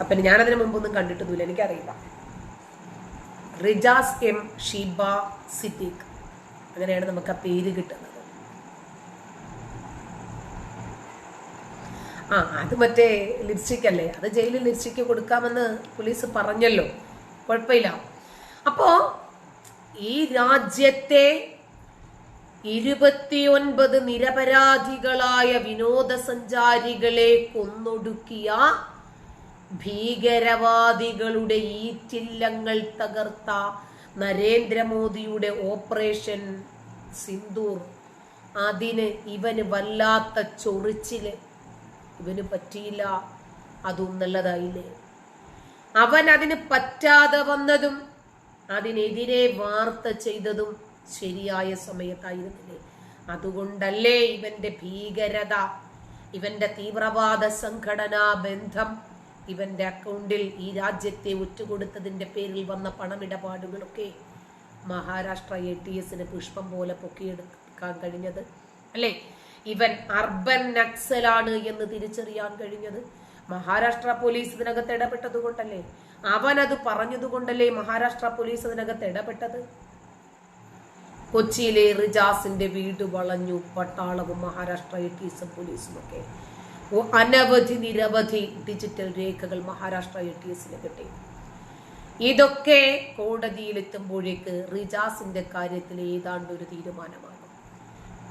അപ്പം ഞാനതിന് മുമ്പൊന്നും കണ്ടിട്ടൊന്നുമില്ല എനിക്കറിയില്ല. റിജാസ് എം ഷീബ സിദ്ദീഖ്. അങ്ങനെയാണ് നമുക്ക് ആ പേര് കിട്ടുന്നത്. ആ അത് മറ്റേ ലിപ്സ്റ്റിക് അല്ലേ? അത് ജയിലിൽ ലിപ്സ്റ്റിക് കൊടുക്കാമെന്ന് പോലീസ് പറഞ്ഞല്ലോ. കുഴപ്പമില്ല. അപ്പോ ഈ രാജ്യത്തെ ഇരുപത്തിയൊൻപത് നിരപരാധികളായ വിനോദസഞ്ചാരികളെ കൊന്നൊടുക്കിയ ഭീകരവാദികളുടെ ഈറ്റില്ലങ്ങൾ തകർത്ത നരേന്ദ്രമോദിയുടെ ഓപ്പറേഷൻ സിന്ദൂർ. അതിന് ഇവന് വല്ലാത്ത ചൊറിച്ചിൽ. ഇവന് പറ്റിയില്ല. അതും നല്ലതായില്ലേ? അവൻ അതിന് പറ്റാതെ വന്നതും അതിനെതിരെ വാർത്ത ചെയ്തതും ശരിയായ സമയത്തായിരുന്നില്ലേ? അതുകൊണ്ടല്ലേ ഇവന്റെ ഭീകരത ഇവന്റെ തീവ്രവാദ സംഘടനാ ബന്ധം ഇവന്റെ അക്കൗണ്ടിൽ ഈ രാജ്യത്തെ ഒറ്റുകൊടുത്തതിന്റെ പേരിൽ വന്ന പണമിടപാടുകളൊക്കെ മഹാരാഷ്ട്ര എ ടി എസിന് പുഷ്പം പോലെ പൊക്കിയെടുക്കാൻ കഴിഞ്ഞത്. അല്ലേ? ഇവൻ അർബൻ നക്സലാണ് എന്ന് തിരിച്ചറിയാൻ കഴിഞ്ഞത്. മഹാരാഷ്ട്ര പോലീസ് ഇതിനകത്ത് ഇടപെട്ടത് കൊണ്ടല്ലേ അവൻ അത് പറഞ്ഞതുകൊണ്ടല്ലേ മഹാരാഷ്ട്ര പോലീസ് ഇതിനകത്ത് ഇടപെട്ടത്? കൊച്ചിയിലെ റിജാസിന്റെ വീട് വളഞ്ഞു പട്ടാളവും മഹാരാഷ്ട്ര എ ടി എസും പോലീസും ഒക്കെ അനവധി നിരവധി ഡിജിറ്റൽ രേഖകൾ മഹാരാഷ്ട്ര എ ടി എസിന് കിട്ടി. ഇതൊക്കെ കോടതിയിലെത്തുമ്പോഴേക്ക് റിജാസിന്റെ കാര്യത്തിൽ ഏതാണ്ട് ഒരു തീരുമാനമാണ്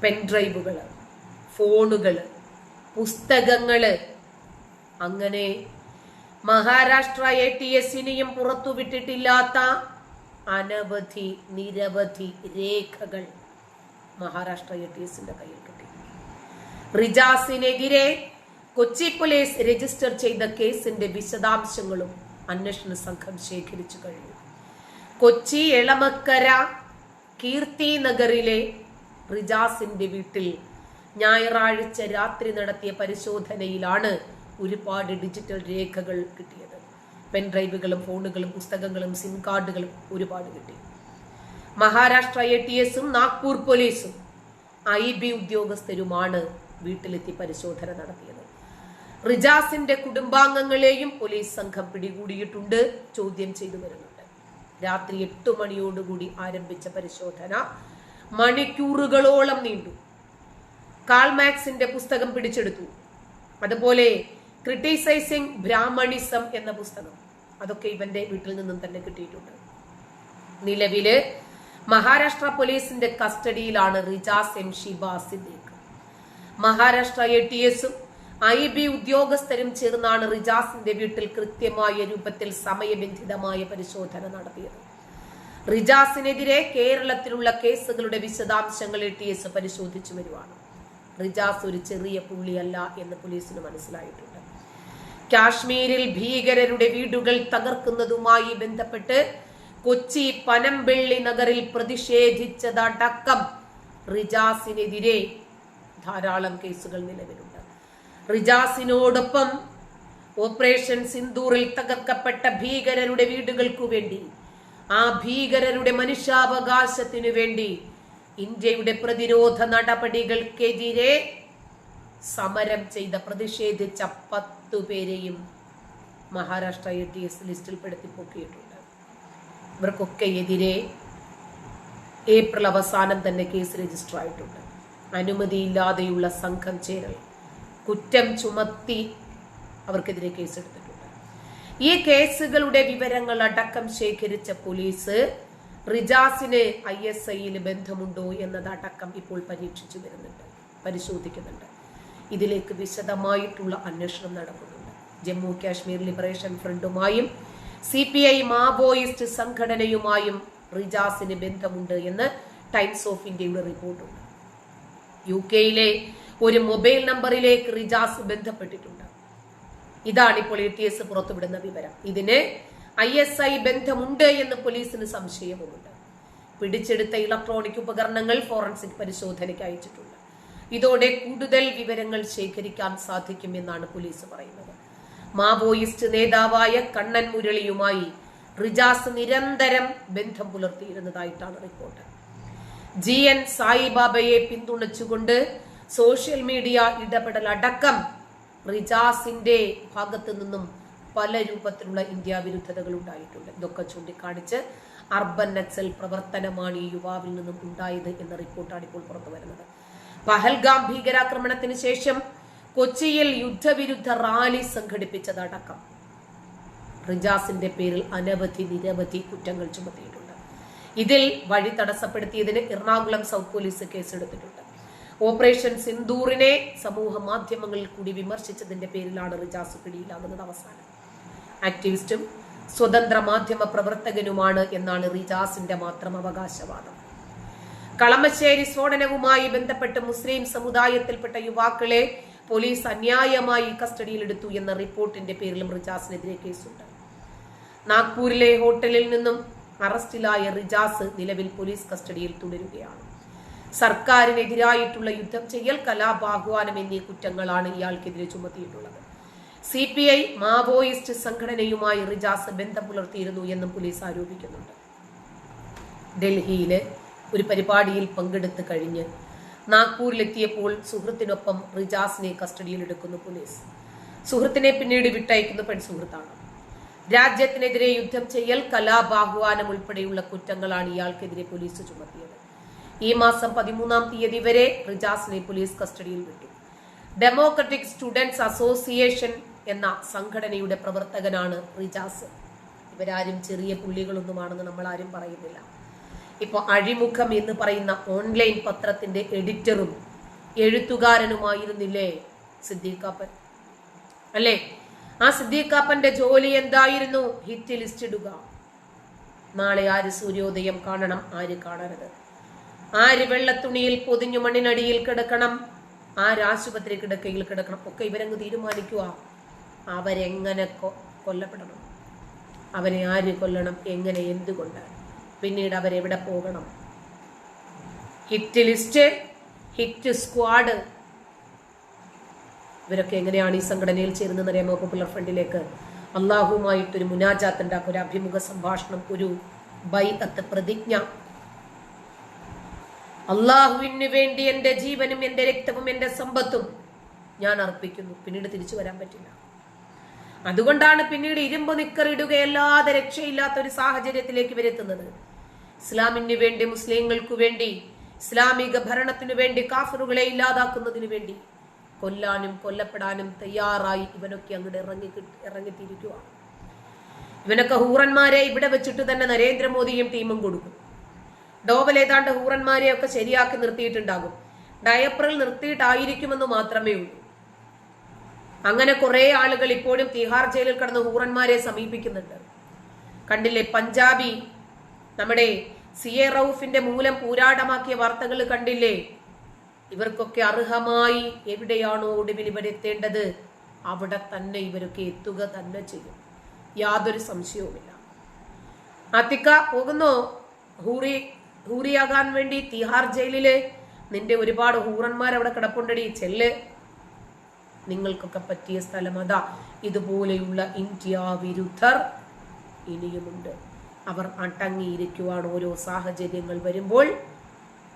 പെൻഡ്രൈവുകൾ ഫോണുകൾ പുസ്തകങ്ങൾ അങ്ങനെ മഹാരാഷ്ട്ര എ ടി എസിനെയും പുറത്തുവിട്ടിട്ടില്ലാത്ത അനവധി നിരവധി രേഖകൾ മഹാരാഷ്ട്ര എ ടി എസിന്റെ കയ്യിൽ കിട്ടി. റിജാസിനെതിരെ കൊച്ചി പോലീസ് രജിസ്റ്റർ ചെയ്ത കേസിന്റെ വിശദാംശങ്ങളും അന്വേഷണ സംഘം ശേഖരിച്ചു കഴിഞ്ഞു. കൊച്ചി എളമക്കര കീർത്തി നഗറിലെ റിജാസിന്റെ വീട്ടിൽ ഞായറാഴ്ച രാത്രി നടത്തിയ പരിശോധനയിലാണ് ഒരുപാട് ഡിജിറ്റൽ രേഖകൾ കിട്ടിയത്. പെൻഡ്രൈവുകളും ഫോണുകളും പുസ്തകങ്ങളും സിം കാർഡുകളും ഒരുപാട് കിട്ടി. മഹാരാഷ്ട്ര എ ടി എസും നാഗ്പൂർ പോലീസും ഐ ബി ഉദ്യോഗസ്ഥരുമാണ് വീട്ടിലെത്തി പരിശോധന നടത്തിയത്. റിജാസിന്റെ കുടുംബാംഗങ്ങളെയും പോലീസ് സംഘം പിടികൂടിയിട്ടുണ്ട്. ചോദ്യം ചെയ്തു വരുന്നുണ്ട്. രാത്രി എട്ട് മണിയോടുകൂടി ആരംഭിച്ച പരിശോധന മണിക്കൂറുകളോളം നീണ്ടു. കാൾമാക്സിന്റെ പുസ്തകം പിടിച്ചെടുത്തു. അതുപോലെ ക്രിട്ടിസൈസിങ് ബ്രാഹ്മണിസം എന്ന പുസ്തകം. അതൊക്കെ ഇവന്റെ വീട്ടിൽ നിന്നും തന്നെ കിട്ടിയിട്ടുണ്ട്. നിലവിൽ മഹാരാഷ്ട്ര പോലീസിന്റെ കസ്റ്റഡിയിലാണ് Rijas M. Shiba Maharashtra A T എസും ഐ ബി ഉദ്യോഗസ്ഥരും ചേർന്നാണ് റിജാസിന്റെ വീട്ടിൽ കൃത്യമായ രൂപത്തിൽ സമയബന്ധിതമായ പരിശോധന നടത്തിയത്. റിജാസിനെതിരെ കേരളത്തിലുള്ള കേസുകളുടെ വിശദാംശങ്ങൾ ടി എസ് പരിശോധിച്ചു വരുവാണ്. റിജാസ് ഒരു ചെറിയ പുള്ളിയല്ല എന്ന് പോലീസിന് മനസ്സിലായിട്ടുണ്ട്. കാശ്മീരിൽ ഭീകരരുടെ വീടുകൾ തകർക്കുന്നതുമായി ബന്ധപ്പെട്ട് കൊച്ചി പനമ്പള്ളി നഗറിൽ പ്രതിഷേധിച്ചതടക്കം റിജാസിനെതിരെ ധാരാളം കേസുകൾ നിലവിലുണ്ട്. റിജാസിനോടൊപ്പം ഓപ്പറേഷൻ സിന്ദൂറിൽ തകർക്കപ്പെട്ട ഭീകരരുടെ വീടുകൾക്കു വേണ്ടി ആ ഭീകരരുടെ മനുഷ്യാവകാശത്തിനു വേണ്ടി ഇന്ത്യയുടെ പ്രതിരോധ നടപടികൾക്കെതിരെ സമരം ചെയ്ത പ്രതിഷേധിച്ച പത്തു പേരെയും മഹാരാഷ്ട്ര എ ടി എസ് ലിസ്റ്റിൽ പെടുത്തി പൊക്കിയിട്ടുണ്ട് ഇവർക്കൊക്കെ എതിരെ ഏപ്രിൽ അവസാനം തന്നെ കേസ് രജിസ്റ്റർ ആയിട്ടുണ്ട് അനുമതിയില്ലാതെയുള്ള സംഘം ചേരൽ. കുറ്റം ചുമത്തി അവർക്കെതിരെ കേസെടുത്തിട്ടുണ്ട്. ഈ കേസുകളുടെ വിവരങ്ങൾ അടക്കം ശേഖരിച്ച പോലീസ് റിജാസിന് ഐ എസ് ഐയിൽ ബന്ധമുണ്ടോ എന്നതടക്കം ഇപ്പോൾ പരീക്ഷിച്ചു വരുന്നുണ്ട് പരിശോധിക്കുന്നുണ്ട്. ഇതിലേക്ക് വിശദമായിട്ടുള്ള അന്വേഷണം നടക്കുന്നുണ്ട്. ജമ്മു കാശ്മീർ ലിബറേഷൻ ഫ്രണ്ടുമായും സി പി ഐ മാവോയിസ്റ്റ് സംഘടനയുമായും റിജാസിന് ബന്ധമുണ്ട് എന്ന് ടൈംസ് ഓഫ് ഇന്ത്യയുടെ റിപ്പോർട്ടുണ്ട്. യു കെയിലെ ഒരു മൊബൈൽ നമ്പറിലേക്ക് റിജാസ് ബന്ധപ്പെട്ടിട്ടുണ്ട്. ഇതാണ് ഇപ്പോൾ എ ടി എസ് പുറത്തുവിടുന്ന വിവരം. ഇതിന് ഐ എസ് ഐ ബന്ധമുണ്ട് എന്ന് പോലീസിന് സംശയവുമുണ്ട്. പിടിച്ചെടുത്ത ഇലക്ട്രോണിക് ഉപകരണങ്ങൾ ഫോറൻസിക് പരിശോധനയ്ക്ക് അയച്ചിട്ടുണ്ട്. ഇതോടെ കൂടുതൽ വിവരങ്ങൾ ശേഖരിക്കാൻ സാധിക്കുമെന്നാണ് പോലീസ് പറയുന്നത്. മാവോയിസ്റ്റ് നേതാവായ കണ്ണൻ മുരളിയുമായി റിജാസ് നിരന്തരം ബന്ധം പുലർത്തിയിരുന്നതായിട്ടാണ് റിപ്പോർട്ട്. ജി എൻ സായിബാബയെ പിന്തുണച്ചുകൊണ്ട് സോഷ്യൽ മീഡിയ ഇടപെടൽ അടക്കം റിജാസിന്റെ ഭാഗത്തു നിന്നും പല രൂപത്തിലുള്ള ഇന്ത്യ വിരുദ്ധതകൾ ഉണ്ടായിട്ടുണ്ട്. ഇതൊക്കെ ചൂണ്ടിക്കാണിച്ച് അർബൻ നക്സൽ പ്രവർത്തനമാണ് ഈ യുവാവിൽ നിന്നും ഉണ്ടായത് എന്ന റിപ്പോർട്ടാണ് ഇപ്പോൾ പുറത്തു വരുന്നത്. പഹൽഗാം ഭീകരാക്രമണത്തിന് ശേഷം കൊച്ചിയിൽ യുദ്ധവിരുദ്ധ റാലി സംഘടിപ്പിച്ചതടക്കം റിജാസിന്റെ പേരിൽ അനവധി നിരവധി കുറ്റങ്ങൾ ചുമത്തിയിട്ടുണ്ട്. ഇതിൽ വഴി തടസ്സപ്പെടുത്തിയതിന് എറണാകുളം സൗത്ത് പോലീസ് കേസെടുത്തിട്ടുണ്ട്. ഓപ്പറേഷൻ സിന്ദൂറിനെ സമൂഹ മാധ്യമങ്ങളിൽ കൂടി വിമർശിച്ചതിന്റെ പേരിലാണ് റിജാസ് പിടിയിലാകുന്നത് അവസാനം. ആക്ടിവിസ്റ്റും സ്വതന്ത്ര മാധ്യമ പ്രവർത്തകനുമാണ് എന്നാണ് റിജാസിന്റെ മാത്രം അവകാശവാദം. കളമശ്ശേരി സ്ഫോടനവുമായി ബന്ധപ്പെട്ട് മുസ്ലിം സമുദായത്തിൽപ്പെട്ട യുവാക്കളെ പോലീസ് അന്യായമായി കസ്റ്റഡിയിലെടുത്തു എന്ന റിപ്പോർട്ടിന്റെ പേരിലും റിജാസിനെതിരെ കേസുണ്ട്. നാഗ്പൂരിലെ ഹോട്ടലിൽ നിന്നും അറസ്റ്റിലായ റിജാസ് നിലവിൽ പോലീസ് കസ്റ്റഡിയിൽ തുടരുകയാണ്. സർക്കാരിനെതിരായിട്ടുള്ള യുദ്ധം ചെയ്യൽ കലാപാഹ്വാനം എന്നീ കുറ്റങ്ങളാണ് ഇയാൾക്കെതിരെ ചുമത്തിയിട്ടുള്ളത്. സി പി ഐ മാവോയിസ്റ്റ് സംഘടനയുമായി റിജാസ് ബന്ധം പുലർത്തിയിരുന്നു എന്നും പോലീസ് ആരോപിക്കുന്നുണ്ട്. ഡൽഹിയിലെ ഒരു പരിപാടിയിൽ പങ്കെടുത്ത് കഴിഞ്ഞ് നാഗ്പൂരിലെത്തിയപ്പോൾ സുഹൃത്തിനൊപ്പം റിജാസിനെ കസ്റ്റഡിയിലെടുക്കുന്നു പോലീസ്. സുഹൃത്തിനെ പിന്നീട് വിട്ടയക്കുന്ന പെൺസുഹൃത്താണ് രാജ്യത്തിനെതിരെ യുദ്ധം ചെയ്യൽ കലാപാഹ്വാനം ഉൾപ്പെടെയുള്ള കുറ്റങ്ങളാണ് ഇയാൾക്കെതിരെ പോലീസ് ചുമത്തിയത്. ഈ മാസം പതിമൂന്നാം തീയതി വരെ റിജാസിനെ പോലീസ് കസ്റ്റഡിയിൽ വിട്ടു. ഡെമോക്രറ്റിക് സ്റ്റുഡൻസ് അസോസിയേഷൻ എന്ന സംഘടനയുടെ പ്രവർത്തകനാണ് റിജാസ്. ഇവരാരും ചെറിയ പുള്ളികളൊന്നുമാണെന്ന് നമ്മൾ ആരും പറയുന്നില്ല. ഇപ്പോൾ അഴിമുഖം എന്ന് പറയുന്ന ഓൺലൈൻ പത്രത്തിന്റെ എഡിറ്ററും എഴുത്തുകാരനുമായിരുന്നില്ലേ സിദ്ദീഖാപ്പൻ അല്ലേ? ആ സിദ്ദീഖാപ്പന്റെ ജോലി എന്തായിരുന്നു? ഹിറ്റ് ലിസ്റ്റ് ഇടുക. നാളെ ആര് സൂര്യോദയം കാണണം? ആര് കാണരുത്? ആര് വെള്ളത്തുണിയിൽ പൊതിഞ്ഞു മണ്ണിനടിയിൽ കിടക്കണം? ആര് ആശുപത്രി കിടക്കയിൽ കിടക്കണം? ഒക്കെ ഇവരങ്ങ് തീരുമാനിക്കുക അവരെങ്ങനെ കൊല്ലപ്പെടണം? അവനെ ആര് കൊല്ലണം? എങ്ങനെ എന്തുകൊണ്ട്? പിന്നീട് അവരെവിടെ പോകണം? Hit list hit squad. ഇവരൊക്കെ എങ്ങനെയാണ് ഈ സംഘടനയിൽ ചേരുന്നത് അറിയാമോ? പോപ്പുലർ ഫ്രണ്ടിലേക്ക് അള്ളാഹുമായിട്ടൊരു മുനാജാത്തുണ്ടാക്കുക ഒരു അഭിമുഖ സംഭാഷണം ഒരു ബൈഅത്ത് പ്രതിജ്ഞ. അള്ളാഹുവിന് വേണ്ടി എന്റെ ജീവനും എന്റെ രക്തവും എന്റെ സമ്പത്തും ഞാൻ അർപ്പിക്കുന്നു. പിന്നീട് തിരിച്ചു വരാൻ പറ്റില്ല. അതുകൊണ്ടാണ് പിന്നീട് ഇരുമ്പ് നിക്കറിടുകയല്ലാതെ രക്ഷയില്ലാത്ത ഒരു സാഹചര്യത്തിലേക്ക് വരുത്തുന്നത് ഇസ്ലാമിന് വേണ്ടി മുസ്ലിങ്ങൾക്ക് വേണ്ടി ഇസ്ലാമിക ഭരണത്തിനു വേണ്ടി കാഫറുകളെ ഇല്ലാതാക്കുന്നതിന് വേണ്ടി കൊല്ലാനും കൊല്ലപ്പെടാനും തയ്യാറായി ഇവനൊക്കെ അങ്ങോട്ട് ഇറങ്ങി ഇറങ്ങിത്തിരിക്കുക ഇവനൊക്കെ ഹൂറന്മാരെ ഇവിടെ വെച്ചിട്ട് തന്നെ നരേന്ദ്രമോദിയും ടീമും കൊടുക്കും. ഡോവൽ ഏതാണ്ട് ഹൂറന്മാരെ ഒക്കെ ശരിയാക്കി നിർത്തിയിട്ടുണ്ടാകും. ഡയപ്പറിൽ നിർത്തിയിട്ടായിരിക്കുമെന്ന് മാത്രമേ ഉള്ളൂ. അങ്ങനെ കുറെ ആളുകൾ ഇപ്പോഴും തിഹാർ ജയിലിൽ കിടന്ന് ഹൂറന്മാരെ സമീപിക്കുന്നുണ്ട്. കണ്ടില്ലേ പഞ്ചാബി? നമ്മുടെ സി എ റൌഫിന്റെ മൂലം പൂരാടമാക്കിയ വാർത്തകൾ കണ്ടില്ലേ? ഇവർക്കൊക്കെ അർഹമായി എവിടെയാണോ ഒടുവിൽ ഇവരെത്തേണ്ടത്? അവിടെ തന്നെ ഇവരൊക്കെ എത്തുക തന്നെ ചെയ്യും. യാതൊരു സംശയവുമില്ല. അത്തിക്ക പോകുന്നോ? ഹൂറി ഹൂറിയാകാൻ വേണ്ടി തിഹാർ ജയിലിൽ നിന്റെ ഒരുപാട് ഹൂറന്മാർ അവിടെ കിടപ്പുണ്ടടി ചെല്ല്. നിങ്ങൾക്കൊക്കെ പറ്റിയ സ്ഥലം അതാ. ഇതുപോലെയുള്ള ഇന്ത്യ വിരുദ്ധർ ഇനിയുമുണ്ട്. അവർ അടങ്ങിയിരിക്കുവാണ് ഓരോ സാഹചര്യങ്ങൾ വരുമ്പോൾ.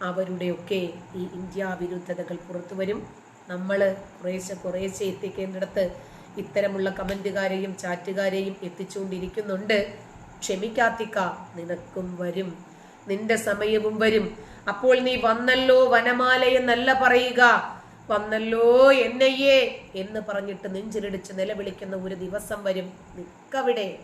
അവരുടെയൊക്കെ ഈ ഇന്ത്യ വിരുദ്ധതകൾ പുറത്തു വരും. നമ്മൾ കുറേശ്ശെ കുറേശ്ശെ എത്തിക്കേണ്ടിടത്ത് ഇത്തരമുള്ള കമന്റുകാരെയും ചാറ്റുകാരെയും എത്തിച്ചുകൊണ്ടിരിക്കുന്നുണ്ട്. ക്ഷമിക്കാത്തിക്ക നിനക്കും വരും. നിന്റെ സമയവും വരും. അപ്പോൾ നീ വന്നല്ലോ വനമാല എന്നല്ല പറയുക. വന്നല്ലോ എന്നയ്യേ എന്ന് പറഞ്ഞിട്ട് നെഞ്ചിലിടിച്ച് നിലവിളിക്കുന്ന ഒരു ദിവസം വരും. നിക്കവിടെ.